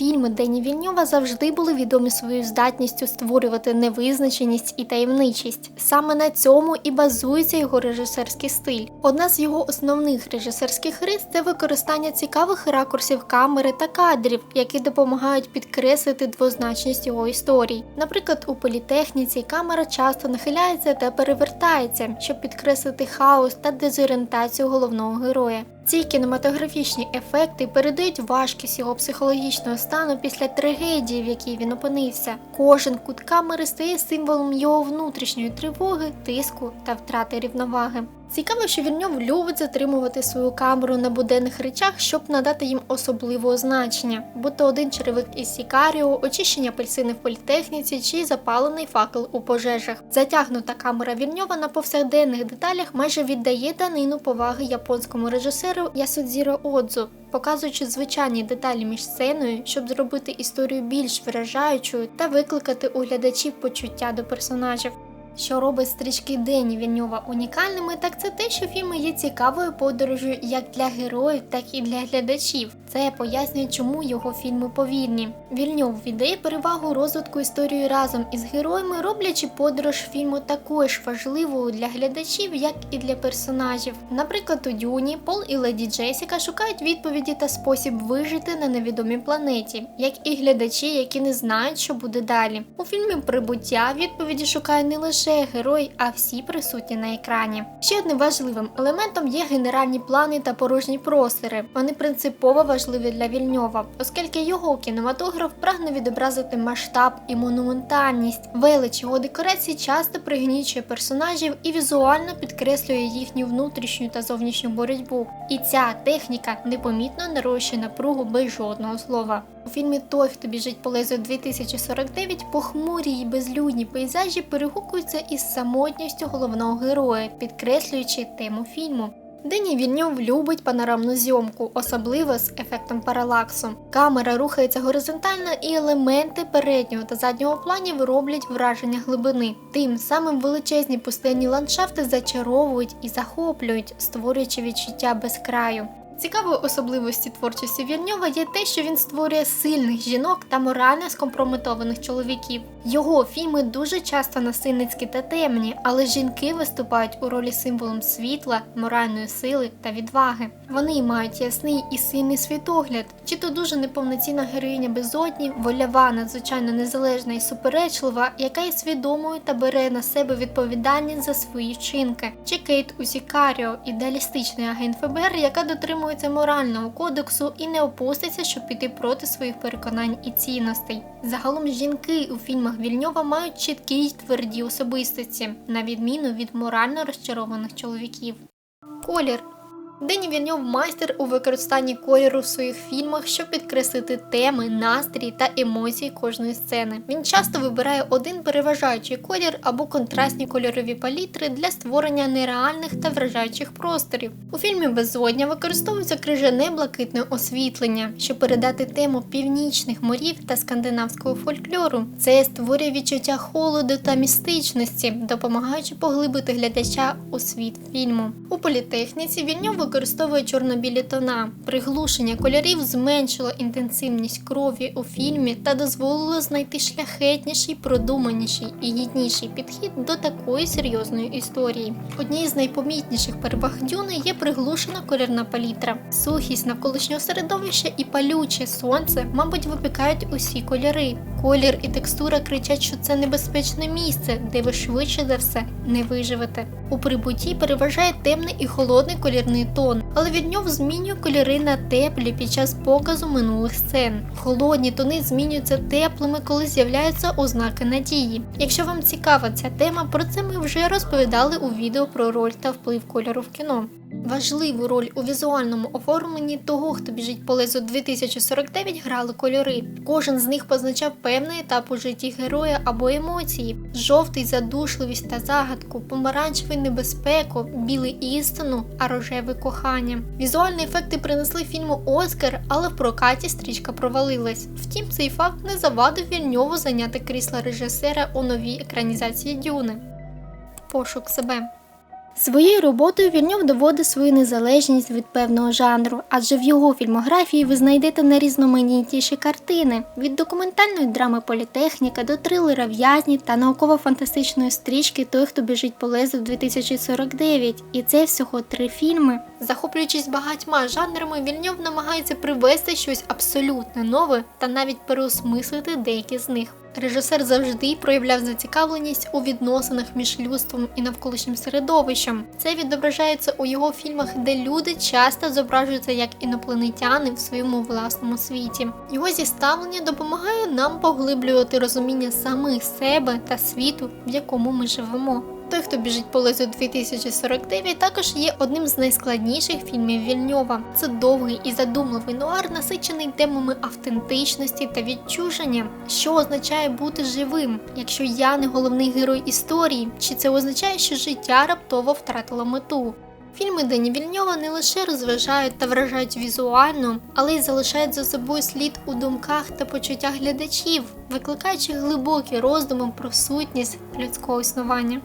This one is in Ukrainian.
Фільми Дені Вільньова завжди були відомі своєю здатністю створювати невизначеність і таємничість. Саме на цьому і базується його режисерський стиль. Одна з його основних режисерських рис це використання цікавих ракурсів камери та кадрів, які допомагають підкреслити двозначність його історій. Наприклад, у політехніці камера часто нахиляється та перевертається, щоб підкреслити хаос та дезорієнтацію головного героя. Ці кінематографічні ефекти передають важкість його психологічного стану після трагедії, в якій він опинився. Кожен кут камери стає символом його внутрішньої тривоги, тиску та втрати рівноваги. Цікаво, що Вільньов любить затримувати свою камеру на буденних речах, щоб надати їм особливого значення, будь то один черевик із Сікаріо, очищення апельсини в політехніці чи запалений факел у пожежах. Затягнута камера Вільньова на повсякденних деталях майже віддає данину поваги японському режисеру Ясудзіро Одзу, показуючи звичайні деталі між сценою, щоб зробити історію більш вражаючою та викликати у глядачів почуття до персонажів. Що робить стрічки Дені Вільньова унікальними, так це те, що фільми є цікавою подорожю як для героїв, так і для глядачів. Це пояснює, чому його фільми повільні. Вільньов віддає перевагу розвитку історії разом із героями, роблячи подорож фільму такою ж важливою для глядачів, як і для персонажів. Наприклад, у Дюні Пол і Леді Джесіка шукають відповіді та спосіб вижити на невідомій планеті, як і глядачі, які не знають, що буде далі. У фільмі Прибуття відповіді шукає не лише герой, а всі присутні на екрані. Ще одним важливим елементом є генеральні плани та порожні простори. Вони принципово важливі для Вільньова, оскільки його кінематограф прагне відобразити масштаб і монументальність. Велич його декорацій часто пригнічує персонажів і візуально підкреслює їхню внутрішню та зовнішню боротьбу. І ця техніка непомітно нарощує напругу без жодного слова. У фільмі Той, хто біжить по лезу 2049 похмурі й безлюдні пейзажі перегукуються із самотністю головного героя, підкреслюючи тему фільму. Дені Вільньов любить панорамну зйомку, особливо з ефектом паралаксу. Камера рухається горизонтально, і елементи переднього та заднього планів роблять враження глибини. Тим самим величезні пустинні ландшафти зачаровують і захоплюють, створюючи відчуття безкраю. Цікавою особливості творчості Вільньова є те, що він створює сильних жінок та морально скомпрометованих чоловіків. Його фільми дуже часто насильницькі та темні, але жінки виступають у ролі символом світла, моральної сили та відваги. Вони мають ясний і сильний світогляд, чи то дуже неповноцінна героїня безодні, вольова, надзвичайно незалежна і суперечлива, яка є свідомою та бере на себе відповідальність за свої вчинки, чи Кейт Усікаріо, ідеалістичний агент ФБР, яка дотримується морального кодексу і не опуститься, щоб піти проти своїх переконань і цінностей. Загалом жінки у фільмах Вільньова мають чіткі й тверді особистості, на відміну від морально розчарованих чоловіків. Колір Дені Вільньов майстер у використанні кольору в своїх фільмах, щоб підкреслити теми, настрій та емоції кожної сцени. Він часто вибирає один переважаючий колір або контрастні кольорові палітри для створення нереальних та вражаючих просторів. У фільмі Безодня використовується крижане блакитне освітлення, щоб передати тему північних морів та скандинавського фольклору. Це створює відчуття холоду та містичності, допомагаючи поглибити глядача у світ фільму. У політехніці Вільньов використовує чорно-білі тона. Приглушення кольорів зменшило інтенсивність крові у фільмі та дозволило знайти шляхетніший, продуманіший і гідніший підхід до такої серйозної історії. Однією з найпомітніших переваг дюни є приглушена кольорна палітра. Сухість навколишнього середовища і палюче сонце, мабуть, випікають усі кольори. Колір і текстура кричать, що це небезпечне місце, де ви швидше за все не виживете. У прибутті переважає темний і холодний колірний тон, але від нього змінює кольори на теплі під час показу минулих сцен. Холодні тони змінюються теплими, коли з'являються ознаки надії. Якщо вам цікава ця тема, про це ми вже розповідали у відео про роль та вплив кольору в кіно. Важливу роль у візуальному оформленні того, хто біжить по лезу 2049, грали кольори. Кожен з них позначав певний етап у житті героя або емоції: жовтий задушливість та загадку, помаранчевий небезпеку, білий істину, а рожевий кохання. Візуальні ефекти принесли фільму Оскар, але в прокаті стрічка провалилась. Втім, цей факт не завадив Вільньову зайняти крісло режисера у новій екранізації Дюни. Пошук себе. Своєю роботою Вільньов доводить свою незалежність від певного жанру, адже в його фільмографії ви знайдете найрізноманітніші картини від документальної драми Політехніка до трилера В'язні та науково-фантастичної стрічки Той, хто біжить по лезу 2049. І це всього три фільми. Захоплюючись багатьма жанрами, Вільньов намагається привести щось абсолютно нове та навіть переосмислити деякі з них. Режисер завжди проявляв зацікавленість у відносинах між людством і навколишнім середовищем. Це відображається у його фільмах, де люди часто зображуються як інопланетяни в своєму власному світі. Його зіставлення допомагає нам поглиблювати розуміння самих себе та світу, в якому ми живемо. Той, хто біжить по лезу 2049, також є одним з найскладніших фільмів Вільньова. Це довгий і задумливий нуар, насичений темами автентичності та відчуження. Що означає бути живим, якщо я не головний герой історії? Чи це означає, що життя раптово втратило мету? Фільми Дені Вільньова не лише розважають та вражають візуально, але й залишають за собою слід у думках та почуттях глядачів, викликаючи глибокі роздуми про сутність людського існування.